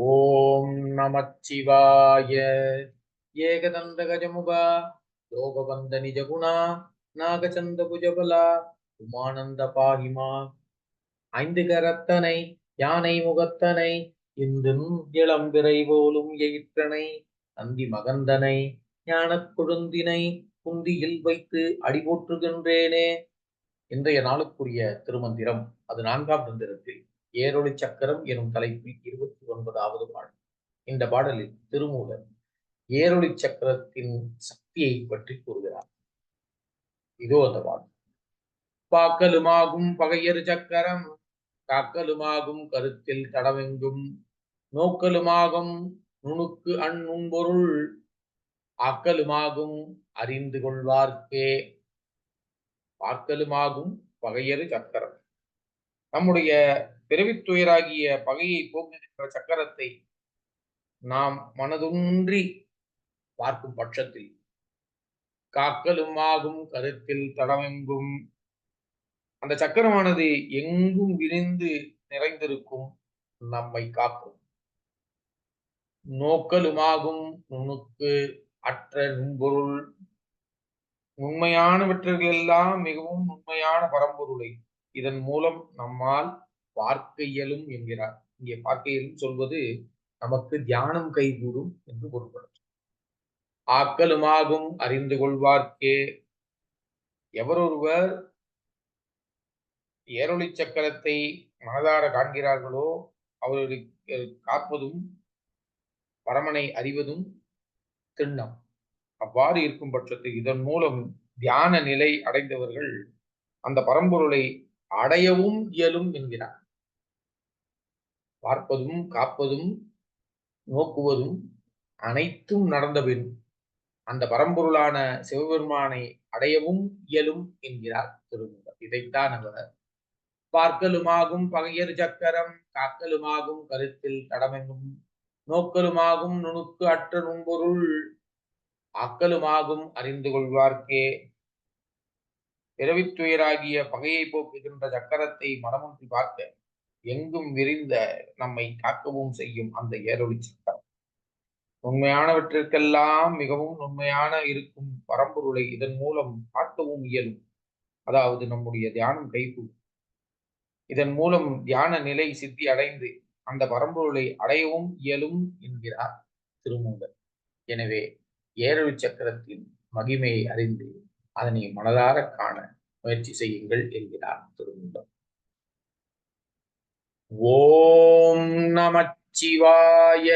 ஓம் நமச்சிவாய. ஏகதந்த கஜமுகா யோகபந்த நிஜகுணா நாகச்சந்த புஜபலா உமானந்த பாகிமா. ஐந்து கரத்தனை யானை முகத்தனை இந்தும் இளம்பிறை போலும் எயிற்றனை அந்தி மகந்தனை ஞானக் கொழுந்தினை குந்தியில் வைத்து அடிபோற்றுகின்றேனே இன்றைய நாளுக்குரிய திருமந்திரம் அது நான்காம் தந்திரத்தில் ஏரொளி சக்கரம் எனும் தலைப்பில் இருபத்தி ஒன்பதாவது பாடல். இந்த பாடலில் திருமூலர் ஏரொளி சக்கரத்தின் சக்தியை பற்றி கூறுகிறார். இதோ அந்த பாடல். பாக்கலுமாகும் பகையறு சக்கரம் காக்கலுமாகும் கருத்தில் தடவெங்கும் நோக்கலுமாகும் நுணுக்கு அந்நுண்பொருள் ஆக்கலுமாகும் அறிந்து கொள்வார்க்கே. பார்க்கலுமாகும் பகையறு சக்கரம். நம்முடைய பிறவித்துயராகிய பகையை போக்குகின்ற சக்கரத்தை நாம் மனதுன்றி பார்க்கும் பட்சத்தில் காக்கலுமாகும் கருத்தில் தடமெங்கும் அந்த சக்கரமானது எங்கும் விரிந்து நிறைந்திருக்கும் நம்மை காக்கும். நோக்கலுமாகும் நுணுக்கு அற்ற நுண்பொருள். எல்லாம் மிகவும் உண்மையான பரம்பொருளை. இதன் மூலம் நம்மால் பார்க்க இயலும் என்கிறார். இங்கே பார்க்க இயலும் சொல்வது நமக்கு தியானம் கைகூடும் என்று பொருள்படும். ஆக்கலுமாகும் அறிந்து கொள்வார்க்கே. எவரொருவர் ஏரொளி சக்கரத்தை மனதார காண்கிறார்களோ அவர்களுக்கு காப்பதும் பரமனை அறிவதும் திண்ணம். அவ்வாறு இருக்கும் பட்சத்தில் இதன் மூலம் தியான நிலை அடைந்தவர்கள் அந்த பரம்பொருளை அடையவும் இயலும் என்கிறார். பார்ப்பதும் காப்பதும் நோக்குவதும் அனைத்தும் நடந்தபின் அந்த பரம்பொருளான சிவபெருமானை அடையவும் இயலும் என்கிறார் திருமூலர். இதைத்தான் அவர் பார்க்கலுமாகும் பகையர் சக்கரம் காக்கலுமாகும் கருத்தில் தடமெங்கும் நோக்கலுமாகும் நுணுக்கு அற்ற நுண்பொருள் ஆக்கலுமாகும் அறிந்து கொள்வார்க்கே. பிறவித்துயராகிய பகையை போக்குகின்ற சக்கரத்தை மனமுற்றி பார்க்க எங்கும் விரிந்த நம்மை காக்கவும் செய்யும் அந்த ஏரொளி சக்கரம் உண்மையானவற்றிற்கெல்லாம் மிகவும் உண்மையான இருக்கும் பரம்பொருளை இதன் மூலம் பார்க்கவும் இயலும். அதாவது நம்முடைய தியானம் கைகூடும். இதன் மூலம் தியான நிலை சித்தி அடைந்து அந்த பரம்பொருளை அடையவும் இயலும் என்கிறார் திருமூலர். எனவே ஏரொளி சக்கரத்தின் மகிமையை அறிந்து அதனை மனதார காண முயற்சி செய்யுங்கள் என்கிறார் திருமூலர். ஓம் நமச்சிவாய.